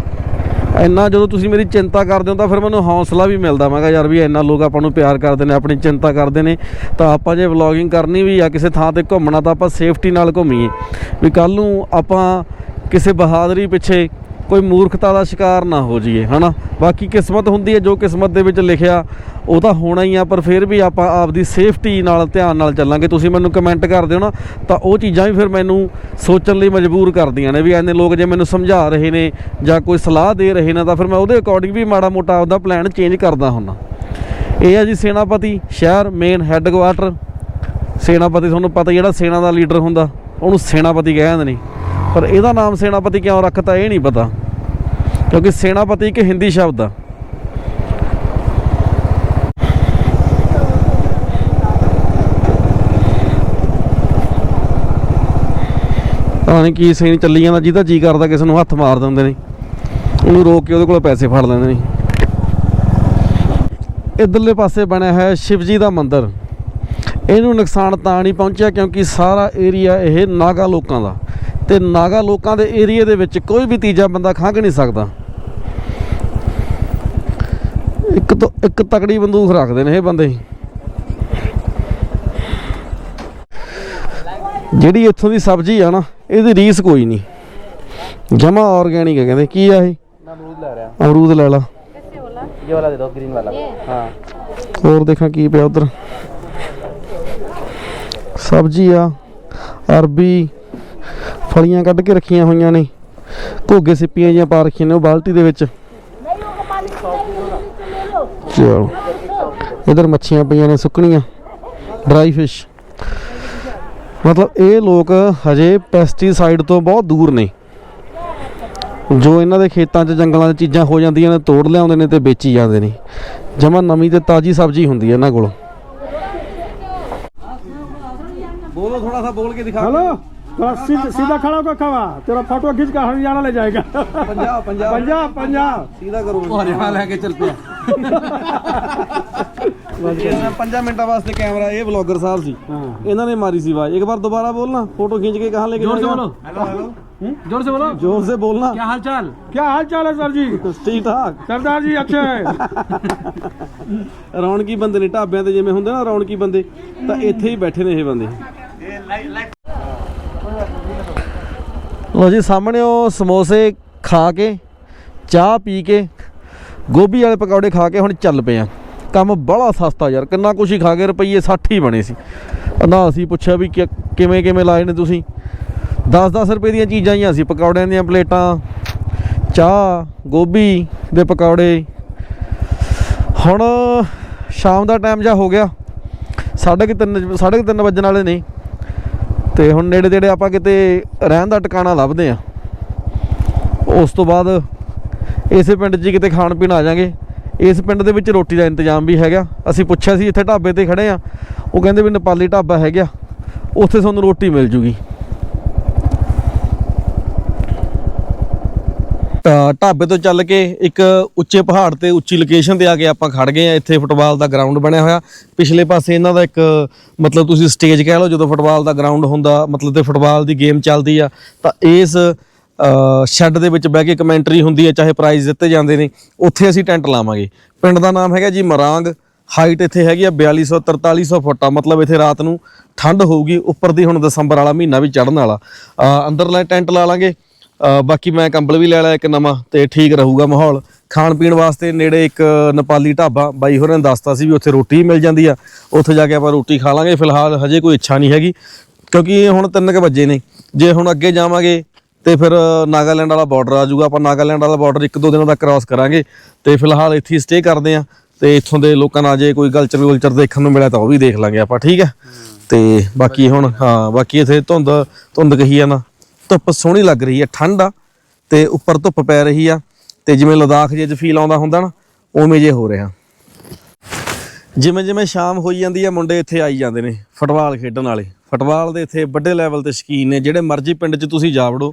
ਇੰਨਾ ਜਦੋਂ ਤੁਸੀਂ ਮੇਰੀ ਚਿੰਤਾ ਕਰਦੇ ਹੋ, ਤਾਂ ਫਿਰ ਮੈਨੂੰ ਹੌਸਲਾ ਵੀ ਮਿਲਦਾ। ਮੈਂ ਕਿਹਾ ਯਾਰ ਵੀ ਇੰਨਾ ਲੋਕ ਆਪਾਂ ਨੂੰ ਪਿਆਰ ਕਰਦੇ ਨੇ, ਆਪਣੀ ਚਿੰਤਾ ਕਰਦੇ ਨੇ, ਤਾਂ ਆਪਾਂ ਜੇ ਵਲੌਗਿੰਗ ਕਰਨੀ ਵੀ ਆ, ਕਿਸੇ ਥਾਂ ਤੇ ਘੁੰਮਣਾ, ਤਾਂ ਆਪਾਂ ਸੇਫਟੀ ਨਾਲ ਘੁੰਮੀਏ। ਵੀ ਕੱਲ ਨੂੰ ਆਪਾਂ ਕਿਸੇ ਬਹਾਦਰੀ ਪਿੱਛੇ ਕੋਈ ਮੂਰਖਤਾ ਦਾ ਸ਼ਿਕਾਰ ਨਾ ਹੋ ਜਾਈਏ, ਹਨਾ? ਬਾਕੀ ਕਿਸਮਤ ਹੁੰਦੀ ਹੈ ਜੋ ਕਿਸਮਤ ਦੇ ਵਿੱਚ ਲਿਖਿਆ, ਉਹ ਤਾਂ ਹੋਣਾ ਹੀ ਆ, ਪਰ ਫਿਰ ਵੀ ਆਪਾਂ ਆਪਦੀ ਸੇਫਟੀ ਨਾਲ, ਧਿਆਨ ਨਾਲ ਚੱਲਾਂਗੇ। ਤੁਸੀਂ ਮੈਨੂੰ ਕਮੈਂਟ ਕਰ ਦਿਓ ਨਾ, ਤਾਂ ਉਹ ਚੀਜ਼ਾਂ ਵੀ ਫਿਰ ਮੈਨੂੰ ਸੋਚਣ ਲਈ ਮਜਬੂਰ ਕਰਦੀਆਂ ਨੇ ਵੀ ਐਨੇ ਲੋਕ ਜੇ ਮੈਨੂੰ ਸਮਝਾ ਰਹੇ ਨੇ ਜਾਂ ਕੋਈ ਸਲਾਹ ਦੇ ਰਹੇ ਨੇ, ਤਾਂ ਫਿਰ ਮੈਂ ਉਹਦੇ ਅਕੋਰਡਿੰਗ ਵੀ ਮਾੜਾ ਮੋਟਾ ਆਪਦਾ ਪਲਾਨ ਚੇਂਜ ਕਰਦਾ ਹੁੰਦਾ। ਇਹ ਆ ਜੀ ਸੈਨਾਪਤੀ, ਸ਼ਹਿਰ ਮੇਨ ਹੈੱਡਕੁਆਟਰ ਸੈਨਾਪਤੀ, ਤੁਹਾਨੂੰ ਪਤਾ ਜਿਹੜਾ ਸੈਨਾ ਦਾ ਲੀਡਰ ਹੁੰਦਾ, ਉਹਨੂੰ ਸੈਨਾਪਤੀ ਕਹਿੰਦੇ ਨੇ। ਪਰ ਇਹਦਾ ਨਾਮ ਸੈਨਾਪਤੀ ਕਿਉਂ ਰੱਖਤਾ ਇਹ ਨਹੀਂ ਪਤਾ। ਕਿਉਂਕਿ ਸੈਨਾਪਤੀ ਇੱਕ ਹਿੰਦੀ ਸ਼ਬਦ ਆ। ਪਤਾ ਨਹੀਂ ਕੀ ਸੀਨ ਚੱਲੀ ਜਾਂਦਾ, ਜਿਹਦਾ ਜੀ ਕਰਦਾ ਕਿਸੇ ਨੂੰ ਹੱਥ ਮਾਰ ਦਿੰਦੇ ਨੇ। ਉਹਨੂੰ ਰੋਕ ਕੇ ਉਹਦੇ ਕੋਲ ਪੈਸੇ ਫੜ ਲੈਂਦੇ ਨੇ। ਇਧਰਲੇ ਪਾਸੇ ਬਣਿਆ ਹੈ ਸ਼ਿਵਜੀ ਦਾ ਮੰਦਿਰ। ਇਹਨੂੰ ਨੁਕਸਾਨ ਤਾਂ ਨਹੀਂ ਪਹੁੰਚਿਆ ਕਿਉਂਕਿ ਸਾਰਾ ਏਰੀਆ ਇਹ ਨਾਗਾ ਲੋਕਾਂ ਦਾ। ਤੇ ਨਾਗਾ ਲੋਕਾਂ ਦੇ ਏਰੀਆ ਦੇ ਵਿੱਚ ਕੋਈ ਵੀ ਤੀਜਾ ਬੰਦਾ ਖੰਘ ਨਹੀਂ ਸਕਦਾ। ਇੱਕ ਤੋਂ ਇੱਕ ਤਕੜੀ ਬੰਦੂਕ ਰੱਖਦੇ ਨੇ ਇਹ ਬੰਦੇ। ਜਿਹੜੀ ਇੱਥੋਂ ਦੀ ਸਬਜ਼ੀ ਆ ਨਾ ਇਹਦੀ ਰੀਸ ਕੋਈ ਨਹੀਂ। ਜਮਾ ਆਰਗੈਨਿਕ ਹੈ ਕਹਿੰਦੇ ਕੀ ਆ ਇਹ? ਅਮਰੂਦ ਲੈ ਲਾ ਹੋਰ ਦੇਖਾਂ ਕੀ ਪਿਆ ਉਧਰ। ਸਬਜ਼ੀ ਆ ਅਰਬੀ ਫਲੀਆਂ ਕੱਢ ਕੇ ਰੱਖੀਆਂ ਹੋਈਆਂ ਨੇ। ਘੋਗੇ ਸਿੱਪੀਆਂ ਜੀਆਂ ਪਾ ਰੱਖੀਆਂ ਨੇ ਉਹ ਬਾਲਟੀ ਦੇ ਵਿੱਚ। ਚਲੋ। ਇਧਰ ਮੱਛੀਆਂ ਪਈਆਂ ਨੇ ਸੁੱਕਣੀਆਂ। ਡਰਾਈ ਫਿਸ਼ ਮਤਲਬ ਇਹ ਲੋਕ ਹਜੇ ਪੈਸਟੀਸਾਈਡ ਤੋਂ ਬਹੁਤ ਦੂਰ ਨੇ। ਜੋ ਇਹਨਾਂ ਦੇ ਖੇਤਾਂ 'ਚ ਜੰਗਲਾਂ 'ਚ ਚੀਜ਼ਾਂ ਹੋ ਜਾਂਦੀਆਂ ਨੇ ਤੋੜ ਲਿਆਉਂਦੇ ਨੇ ਤੇ ਵੇਚੀ ਜਾਂਦੇ ਨੇ। ਜਮਾ ਨਵੀਂ ਤੇ ਤਾਜੀ ਸਬਜ਼ੀ ਹੁੰਦੀ ਹੈ ਇਹਨਾਂ ਕੋਲ। ਬੋਲੋ ਥੋੜਾ ਸਾ ਬੋਲ ਕੇ ਦਿਖਾ। थोड़ा सीधा सीधा खड़ा होकर खवा तेरा फोटो खींच कर हरियाणा ले जाएगा ਪੰਜਾਬ ਪੰਜਾਬ पंजाब पंजाब ਸਿੱਧਾ ਕਰੋ ਹਰਿਆਣਾ ਲੈ ਕੇ ਚੱਲ ਪਿਆ ਇਹਨਾਂ 5 ਮਿੰਟਾਂ ਵਾਸਤੇ ਕੈਮਰਾ ਇਹ ਵਲੌਗਰ ਸਾਹਿਬ ਸੀ हाँ ਇਹਨਾਂ ਨੇ ਮਾਰੀ ਸੀ ਆਵਾਜ਼ ਇੱਕ ਵਾਰ ਦੁਬਾਰਾ ਬੋਲਣਾ ਫੋਟੋ ਖਿੱਚ ਕੇ ਕਹਾਂ ਲੈ ਕੇ जोर से ਜਾਏਗਾ बोलो हेलो हेलो जोर से बोलो जोर से बोलना क्या हाल चाल क्या हाल चाल है सर जी ਠੀਕ ਠਾਕ सरदार जी अच्छे हैं ਰੌਣਕੀ ਬੰਦੇ ਨੇ ਢਾਬਿਆਂ ਤੇ ਜਿਵੇਂ ਹੁੰਦੇ ਨਾ ਰੌਣਕੀ ਬੰਦੇ ਤਾਂ ਇੱਥੇ ਹੀ ਬੈਠੇ ਨੇ ਇਹ ਬੰਦੇ ਲੋ ਜੀ, ਸਾਹਮਣੇ ਉਹ ਸਮੋਸੇ ਖਾ ਕੇ, ਚਾਹ ਪੀ ਕੇ, ਗੋਭੀ ਵਾਲੇ ਪਕੌੜੇ ਖਾ ਕੇ ਹੁਣ ਚੱਲ ਪਏ ਆ। ਕੰਮ ਬੜਾ ਸਸਤਾ ਯਾਰ, ਕਿੰਨਾ ਕੁਛ ਹੀ ਖਾ ਕੇ ਰੁਪਈਏ 60 ਹੀ ਬਣੇ ਸੀ। ਨਾ ਅਸੀਂ ਪੁੱਛਿਆ ਵੀ ਕਿ- ਕਿਵੇਂ ਕਿਵੇਂ ਲਾਏ ਨੇ ਤੁਸੀਂ। 10-10 ਰੁਪਏ ਦੀਆਂ ਚੀਜ਼ਾਂ ਹੀ ਸੀ ਪਕੌੜਿਆਂ ਦੀਆਂ ਪਲੇਟਾਂ, ਚਾਹ, ਗੋਭੀ ਦੇ ਪਕੌੜੇ। ਹੁਣ ਸ਼ਾਮ ਦਾ ਟਾਈਮ ਜਾ ਹੋ ਗਿਆ। ਸਾਢੇ ਕੁ ਤਿੰਨ ਸਾਢੇ ਕੁ ਤਿੰਨ ਵੱਜਣ ਵਾਲੇ ਨੇ। ਤੇ ਹੁਣ ਨੇੜੇ ਤੇੜੇ ਆਪਾਂ ਕਿਤੇ ਰਹਿਣ ਦਾ ਟਿਕਾਣਾ ਲੱਭਦੇ ਆ ਉਸ ਤੋਂ ਬਾਅਦ ਇਸੇ ਪਿੰਡ 'ਚ ਕਿਤੇ ਖਾਣ ਪੀਣ ਆ ਜਾਾਂਗੇ। ਇਸ ਪਿੰਡ ਦੇ ਵਿੱਚ ਰੋਟੀ ਦਾ ਇੰਤਜ਼ਾਮ ਵੀ ਹੈਗਾ। ਅਸੀਂ ਪੁੱਛਿਆ ਸੀ, ਇੱਥੇ ਢਾਬੇ ਤੇ ਖੜੇ ਆ ਉਹ ਕਹਿੰਦੇ ਵੀ ਨੇਪਾਲੀ ਢਾਬਾ ਹੈਗਾ। ਉੱਥੇ ਤੁਹਾਨੂੰ ਰੋਟੀ ਮਿਲ ਜੂਗੀ। ਢਾਬੇ ਤੋਂ ਚੱਲ ਕੇ ਇੱਕ ਉੱਚੇ ਪਹਾੜ ਤੇ ਉੱਚੀ ਲੋਕੇਸ਼ਨ ਤੇ ਆ ਕੇ ਆਪਾਂ ਖੜ ਗਏ ਆ ਇੱਥੇ ਫੁੱਟਬਾਲ ਦਾ ਗਰਾਊਂਡ ਬਣਿਆ ਹੋਇਆ। ਪਿਛਲੇ ਪਾਸੇ ਇਹਨਾਂ ਦਾ ਇੱਕ, ਮਤਲਬ ਤੁਸੀਂ ਸਟੇਜ ਕਹਿ ਲਓ, ਜਦੋਂ ਫੁੱਟਬਾਲ ਦਾ ਗਰਾਊਂਡ ਹੁੰਦਾ, ਮਤਲਬ ਤੇ ਫੁੱਟਬਾਲ ਦੀ ਗੇਮ ਚੱਲਦੀ ਆ, ਤਾਂ ਇਸ ਸ਼ੈੱਡ ਦੇ ਵਿੱਚ ਬਹਿ ਕੇ ਕਮੈਂਟਰੀ ਹੁੰਦੀ ਹੈ ਚਾਹੇ ਪ੍ਰਾਈਜ਼ ਦਿੱਤੇ ਜਾਂਦੇ ਨੇ, ਉੱਥੇ ਅਸੀਂ ਟੈਂਟ ਲਾਵਾਂਗੇ। ਪਿੰਡ ਦਾ ਨਾਮ ਹੈਗਾ ਜੀ ਮਰਾਂਗ। ਹਾਈਟ ਇੱਥੇ ਹੈਗੀ ਆ 4200 4300 ਫੁੱਟ ਆ। ਮਤਲਬ ਇੱਥੇ ਰਾਤ ਨੂੰ ਠੰਡ ਹੋਊਗੀ, ਉੱਪਰ ਦੀ ਹੁਣ ਦਸੰਬਰ ਵਾਲਾ ਮਹੀਨਾ ਵੀ ਚੜ੍ਹਨ ਵਾਲਾ। ਅਹ ਅੰਦਰਲਾ ਟੈਂਟ ਲਾ ਲਾਂਗੇ। ਬਾਕੀ ਮੈਂ ਕੰਬਲ ਵੀ ਲੈ ਲਿਆ ਇੱਕ ਨਵਾਂ ਤੇ ਠੀਕ ਰਹੂਗਾ ਮਾਹੌਲ। ਖਾਣ ਪੀਣ ਵਾਸਤੇ ਨੇੜੇ ਇੱਕ ਨੇਪਾਲੀ ਢਾਬਾ, ਬਾਈ ਹੋਰਾਂ ਨੇ ਦੱਸਤਾ ਸੀ ਵੀ ਉੱਥੇ ਰੋਟੀ ਵੀ ਮਿਲ ਜਾਂਦੀ ਆ। ਉੱਥੇ ਜਾ ਕੇ ਆਪਾਂ ਰੋਟੀ ਖਾ ਲਾਂਗੇ। ਫਿਲਹਾਲ ਹਜੇ ਕੋਈ ਇੱਛਾ ਨਹੀਂ ਹੈਗੀ, ਕਿਉਂਕਿ ਇਹ ਹੁਣ 3 ਕੁ ਵਜੇ ਨੇ। ਜੇ ਹੁਣ ਅੱਗੇ ਜਾਵਾਂਗੇ ਤੇ ਫਿਰ ਨਾਗਾਲੈਂਡ ਵਾਲਾ ਬਾਰਡਰ ਆ ਜਾਊਗਾ। ਆਪਾਂ ਨਾਗਾਲੈਂਡ ਵਾਲਾ ਬਾਰਡਰ ਇੱਕ ਦੋ ਦਿਨਾਂ ਦਾ ਕ੍ਰਾਸ ਕਰਾਂਗੇ ਤੇ ਫਿਲਹਾਲ ਇੱਥੇ ਹੀ ਸਟੇ ਕਰਦੇ ਆ। ਤੇ ਇੱਥੋਂ ਦੇ ਲੋਕਾਂ ਨਾਲ ਜੇ ਕੋਈ ਕਲਚਰ ਵਲਚਰ ਦੇਖਣ ਨੂੰ ਮਿਲਿਆ ਤਾਂ ਉਹ ਵੀ ਦੇਖ ਲਾਂਗੇ ਆਪਾਂ, ਠੀਕ ਹੈ? ਤੇ ਬਾਕੀ ਹੁਣ, ਹਾਂ, ਬਾਕੀ ਇੱਥੇ ਧੁੰਦ ਧੁੰਦ ਕਹੀ ਆ ਨਾ। ਧੁੱਪ ਸੋਹਣੀ ਲੱਗ ਰਹੀ ਹੈ, ਠੰਡ ਆ, ਤੇ ਉੱਪਰ ਧੁੱਪ ਪੈ ਰਹੀ ਆ, ਤੇ ਜਿਵੇਂ ਲਦਾਖ ਜੇ ਚ ਫੀਲ ਆਉਂਦਾ ਹੁੰਦਾ ਨਾ, ਉਵੇਂ ਜੇ ਹੋ ਰਿਹਾ। ਜਿਵੇਂ ਜਿਵੇਂ ਸ਼ਾਮ ਹੋਈ ਜਾਂਦੀ ਆ, ਮੁੰਡੇ ਇੱਥੇ ਆਈ ਜਾਂਦੇ ਨੇ ਫੁੱਟਬਾਲ ਖੇਡਣ ਵਾਲੇ। ਫੁੱਟਬਾਲ ਦੇ ਇੱਥੇ ਵੱਡੇ ਲੈਵਲ ਤੇ ਸ਼ਕੀਨ ਨੇ, ਜਿਹੜੇ ਮਰਜ਼ੀ ਪਿੰਡ 'ਚ ਤੁਸੀਂ ਜਾ ਵੜੋ,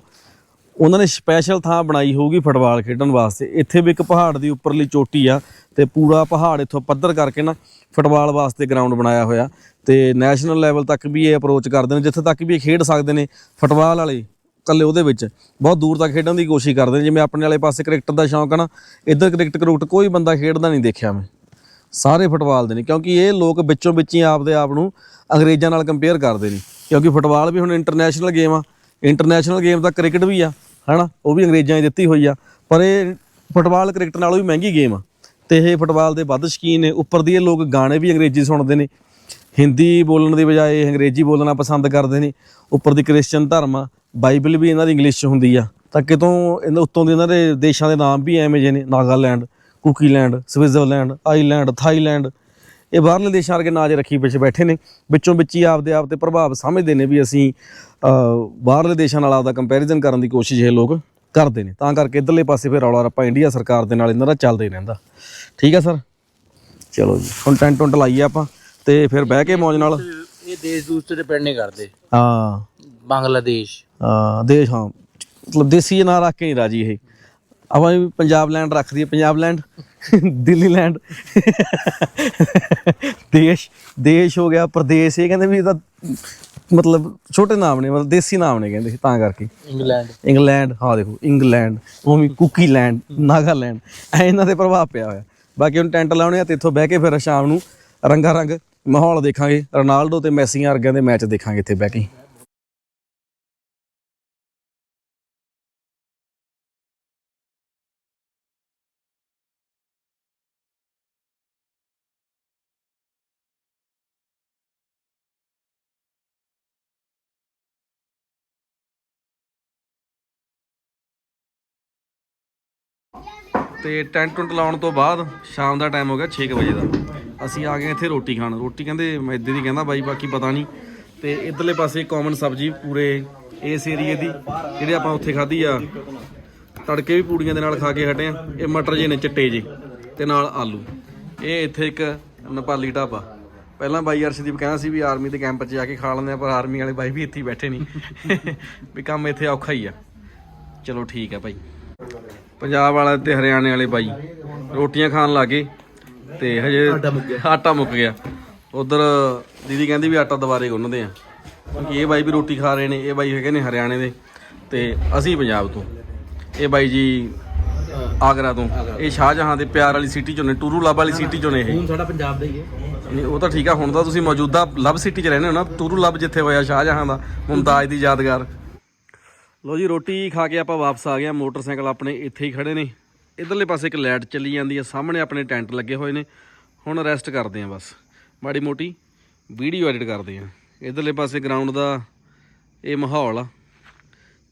ਉਹਨਾਂ ਨੇ ਸਪੈਸ਼ਲ ਥਾਂ ਬਣਾਈ ਹੋਊਗੀ ਫੁੱਟਬਾਲ ਖੇਡਣ ਵਾਸਤੇ। ਇੱਥੇ ਵੀ ਇੱਕ ਪਹਾੜ ਦੀ ਉੱਪਰਲੀ ਚੋਟੀ ਆ, ਤੇ ਪੂਰਾ ਪਹਾੜ ਇੱਥੋਂ ਪੱਧਰ ਕਰਕੇ ਨਾ ਫੁੱਟਬਾਲ ਵਾਸਤੇ ਗਰਾਊਂਡ ਬਣਾਇਆ ਹੋਇਆ, ਤੇ ਨੈਸ਼ਨਲ ਲੈਵਲ ਤੱਕ ਵੀ ਇਹ ਅਪਰੋਚ ਕਰਦੇ ਨੇ, ਜਿੱਥੇ ਤੱਕ ਵੀ ਇਹ ਖੇਡ ਸਕਦੇ ਨੇ ਫੁੱਟਬਾਲ ਵਾਲੇ। ਇਕੱਲੇ ਉਹਦੇ ਵਿੱਚ। ਬਹੁਤ ਦੂਰ ਤੱਕ ਖੇਡਣ ਦੀ ਕੋਸ਼ਿਸ਼ ਕਰਦੇ ਨੇ। ਜਿਵੇਂ ਆਪਣੇ ਵਾਲੇ ਪਾਸੇ ਕ੍ਰਿਕਟ ਦਾ ਸ਼ੌਂਕ ਆ ਨਾ, ਇੱਧਰ ਕ੍ਰਿਕਟ ਕਰੂਕਟ ਕੋਈ ਬੰਦਾ ਖੇਡਦਾ ਨਹੀਂ ਦੇਖਿਆ ਮੈਂ। ਸਾਰੇ ਫੁੱਟਬਾਲ ਦੇ ਨੇ, ਕਿਉਂਕਿ ਇਹ ਲੋਕ ਵਿੱਚੋਂ ਵਿੱਚ ਹੀ ਆਪਦੇ ਆਪ ਨੂੰ ਅੰਗਰੇਜ਼ਾਂ ਨਾਲ ਕੰਪੇਅਰ ਕਰਦੇ ਨੇ। ਕਿਉਂਕਿ ਫੁੱਟਬਾਲ ਵੀ ਹੁਣ ਇੰਟਰਨੈਸ਼ਨਲ ਗੇਮ ਆ। ਇੰਟਰਨੈਸ਼ਨਲ ਗੇਮ ਤਾਂ ਕ੍ਰਿਕਟ ਵੀ ਆ, ਹਨਾ? ਉਹ ਵੀ ਅੰਗਰੇਜ਼ਾਂ ਦੀ ਦਿੱਤੀ ਹੋਈ ਆ। ਪਰ ਇਹ ਫੁੱਟਬਾਲ ਕ੍ਰਿਕਟ ਨਾਲੋਂ ਵੀ ਮਹਿੰਗੀ ਗੇਮ ਆ। ਤੇ ਇਹ ਫੁੱਟਬਾਲ ਦੇ ਵੱਧ ਸ਼ੌਕੀਨ ਨੇ। ਉੱਪਰ ਦੀ ਇਹ ਲੋਕ ਗਾਣੇ ਵੀ ਅੰਗਰੇਜ਼ੀ ਸੁਣਦੇ ਨੇ। ਹਿੰਦੀ ਬੋਲਣ ਦੀ ਬਜਾਏ ਅੰਗਰੇਜ਼ੀ ਬੋਲਣਾ ਪਸੰਦ ਕਰਦੇ ਨੇ। ਉੱਪਰ ਦੀ ਕ੍ਰਿਸਚੀਅਨ ਧਰਮ ਆ। ਬਾਈਬਲ ਵੀ ਇਹਨਾਂ ਦੀ ਇੰਗਲਿਸ਼ 'ਚ ਹੁੰਦੀ ਆ। ਤਾਂ ਕਿਤੋਂ ਇਹਨਾਂ ਉੱਤੋਂ ਦੇ ਇਹਨਾਂ ਦੇ ਦੇਸ਼ਾਂ ਦੇ ਨਾਮ ਵੀ ਐਵੇਂ ਜਿਹੇ ਨੇ Nagaland Kukiland Switzerland island Thailand. ਇਹ ਬਾਹਰਲੇ ਦੇਸ਼ਾਂ ਵਰਗੇ ਨਾਜ ਰੱਖੀ ਪਿੱਛੇ ਬੈਠੇ ਨੇ ਵਿੱਚੋਂ ਵਿੱਚ ਹੀ ਆਪਦੇ ਆਪ ਤੇ ਪ੍ਰਭਾਵ ਸਮਝਦੇ ਨੇ ਵੀ ਅਸੀਂ ਬਾਹਰਲੇ ਦੇਸ਼ਾਂ ਨਾਲ ਆਪਦਾ ਕੰਪੈਰੀਜ਼ਨ ਕਰਨ ਦੀ ਕੋਸ਼ਿਸ਼ ਇਹ ਲੋਕ ਕਰਦੇ ਨੇ। ਤਾਂ ਕਰਕੇ ਇਧਰਲੇ ਪਾਸੇ ਫਿਰ ਰੌਲਾ ਰੱਪਾ ਇੰਡੀਆ ਸਰਕਾਰ ਦੇ ਨਾਲ ਇਹਨਾਂ ਦਾ ਚੱਲਦਾ ਹੀ ਰਹਿੰਦਾ। ਠੀਕ ਆ ਸਰ? ਚਲੋ ਜੀ ਹੁਣ ਟੈਂਟ ਟੁੰਟ ਲਾਈਏ ਆਪਾਂ ਤੇ ਫਿਰ ਬਹਿ ਕੇ ਮੌਜ ਨਾਲ। ਇਹ ਦੇਸ਼ ਦੂਸ ਤੇ ਡਿਪੈਂਡ ਨਹੀਂ ਕਰਦੇ। ਹਾਂ। ਬੰਗਲਾਦੇਸ਼। ਦੇਸ਼ ਹਾਂ। ਮਤਲਬ ਦੇਸੀ ਨਾਂ ਰੱਖ ਕੇ ਨਹੀਂ ਰਾਜੀ ਇਹ। ਆਪਾਂ ਵੀ ਪੰਜਾਬ ਲੈਂਡ ਰੱਖ ਦਈਏ ਪੰਜਾਬ ਲੈਂਡ ਦਿੱਲੀ ਲੈਂਡ ਦੇਸ਼ ਦੇਸ਼ ਹੋ ਗਿਆ ਪ੍ਰਦੇਸ਼ ਇਹ ਕਹਿੰਦੇ ਵੀ ਇਹ ਤਾਂ ਮਤਲਬ ਛੋਟੇ ਨਾਮ ਨੇ ਮਤਲਬ ਦੇਸੀ ਨਾਮ ਨੇ ਕਹਿੰਦੇ ਤਾਂ ਕਰਕੇ। ਇੰਗਲੈਂਡ ਇੰਗਲੈਂਡ ਹਾਂ ਦੇਖੋ ਇੰਗਲੈਂਡ ਉਵੇਂ ਕੁਕੀ ਲੈਂਡ ਨਾਗਾਲੈਂਡ ਐ ਇਹਨਾਂ ਦੇ ਪ੍ਰਭਾਵ ਪਿਆ ਹੋਇਆ। ਬਾਕੀ ਹੁਣ ਟੈਂਟ ਲਾਉਣੇ ਆ ਤੇ ਇੱਥੋਂ ਬਹਿ ਕੇ ਫਿਰ ਸ਼ਾਮ ਨੂੰ ਰੰਗਾ ਰੰਗ ਮਾਹੌਲ ਦੇਖਾਂਗੇ। ਰੋਨਾਲਡੋ ਤੇ ਮੈਸੀ ਵਰਗਿਆਂ ਦੇ ਮੈਚ ਦੇਖਾਂਗੇ ਇੱਥੇ ਬਹਿ ਕੇ। ਤੇ ਟੈਂਟ ਟੁੰਟ ਲਾਉਣ ਤੋਂ ਬਾਅਦ ਸ਼ਾਮ ਦਾ ਟਾਈਮ ਹੋ ਗਿਆ 6 ਵਜੇ ਦਾ। ਅਸੀਂ ਆ ਗਏ ਇੱਥੇ ਰੋਟੀ ਖਾਣ। ਰੋਟੀ ਕਹਿੰਦੇ ਮੈਦੇ ਦੀ ਕਹਿੰਦਾ ਬਾਈ, ਬਾਕੀ ਪਤਾ ਨਹੀਂ। ਤੇ ਇਧਰਲੇ ਪਾਸੇ ਕਾਮਨ ਸਬਜੀ ਪੂਰੇ ਇਸ ਏਰੀਏ ਦੀ, ਜਿਹੜੇ ਆਪਾਂ ਉੱਥੇ ਖਾਧੀ ਆ। ਤੜਕੇ ਵੀ ਪੂੜੀਆਂ ਦੇ ਨਾਲ ਖਾ ਕੇ ਹਟੇ ਆ। ਇਹ ਮਟਰ ਜੇ ਨੇ, ਚਿੱਟੇ ਜੇ ਤੇ ਨਾਲ ਆਲੂ। ਇਹ ਇੱਥੇ ਇੱਕ ਨੇਪਾਲੀ ਢਾਬਾ। ਪਹਿਲਾਂ ਬਾਈ ਅਰਸ਼ਦੀਪ ਕਹਿੰਦਾ ਸੀ ਵੀ ਆਰਮੀ ਦੇ ਕੈਂਪ 'ਚ ਜਾ ਕੇ ਖਾ ਲੈਂਦੇ ਆ, ਪਰ ਆਰਮੀ ਵਾਲੇ ਬਾਈ ਵੀ ਇੱਥੇ ਹੀ ਬੈਠੇ ਨਹੀਂ ਵੀ ਕੰਮ ਇੱਥੇ ਔਖਾ ਹੀ ਆ। ਚਲੋ ਠੀਕ ਆ ਭਾਈ ਪੰਜਾਬ ਵਾਲਾ ਤੇ ਹਰਿਆਣੇ ਵਾਲੇ ਬਾਈ। ਰੋਟੀਆਂ ਖਾਣ ਲੱਗੇ ਤੇ ਹਜੇ ਆਟਾ ਮੁੱਕ ਗਿਆ। ਉਧਰ ਦੀਦੀ ਕਹਿੰਦੀ ਵੀ ਆਟਾ ਦੁਬਾਰੇ ਗੁੰਨਦੇ ਆ। ਕਿਉਂਕਿ ਇਹ ਬਾਈ ਵੀ ਰੋਟੀ ਖਾ ਰਹੇ ਨੇ ਇਹ ਬਾਈ ਹੈਗੇ ਨੇ ਹਰਿਆਣੇ ਦੇ ਤੇ ਅਸੀਂ ਪੰਜਾਬ ਤੋਂ। ਇਹ ਬਾਈ ਜੀ ਆਗਰਾ ਤੋਂ। ਇਹ ਸ਼ਾਹਜਹਾਂ ਦੇ ਪਿਆਰ ਵਾਲੀ ਸਿਟੀ ਚੋਂ ਨੇ ਟੂਰੂ ਲੱਭ ਵਾਲੀ ਸਿਟੀ ਚੋਂ ਨੇ ਇਹ। ਹੁਣ ਸਾਡਾ ਪੰਜਾਬ ਦਾ ਹੀ ਹੈ। ਨਹੀਂ ਉਹ ਤਾਂ ਠੀਕ ਆ ਹੁਣ ਤਾਂ ਤੁਸੀਂ ਮੌਜੂਦਾ ਲਵ ਸਿਟੀ 'ਚ ਰਹਿੰਦੇ ਹੋ ਨਾ ਟੂਰੂ ਲੱਭ ਜਿੱਥੇ ਹੋਇਆ ਸ਼ਾਹਜਹਾਂ ਦਾ ਮੁਮਤਾਜ਼ ਦੀ ਯਾਦਗਾਰ। ਲੋ ਜੀ ਰੋਟੀ ਖਾ ਕੇ ਆਪਾਂ ਵਾਪਸ ਆ ਗਏ ਆ ਮੋਟਰਸਾਈਕਲ ਆਪਣੇ ਇੱਥੇ ਹੀ ਖੜੇ ਨੇ। ਇਧਰਲੇ ਪਾਸੇ ਇੱਕ ਲਾਈਟ ਚੱਲੀ ਜਾਂਦੀ ਆ ਸਾਹਮਣੇ ਆਪਣੇ ਟੈਂਟ ਲੱਗੇ ਹੋਏ ਨੇ। ਹੁਣ ਰੈਸਟ ਕਰਦੇ ਆ ਬਸ। ਮਾੜੀ ਮੋਟੀ ਵੀਡੀਓ ਐਡਿਟ ਕਰਦੇ ਆ ਇਧਰਲੇ ਪਾਸੇ ਗਰਾਊਂਡ ਦਾ ਇਹ ਮਾਹੌਲ ਆ।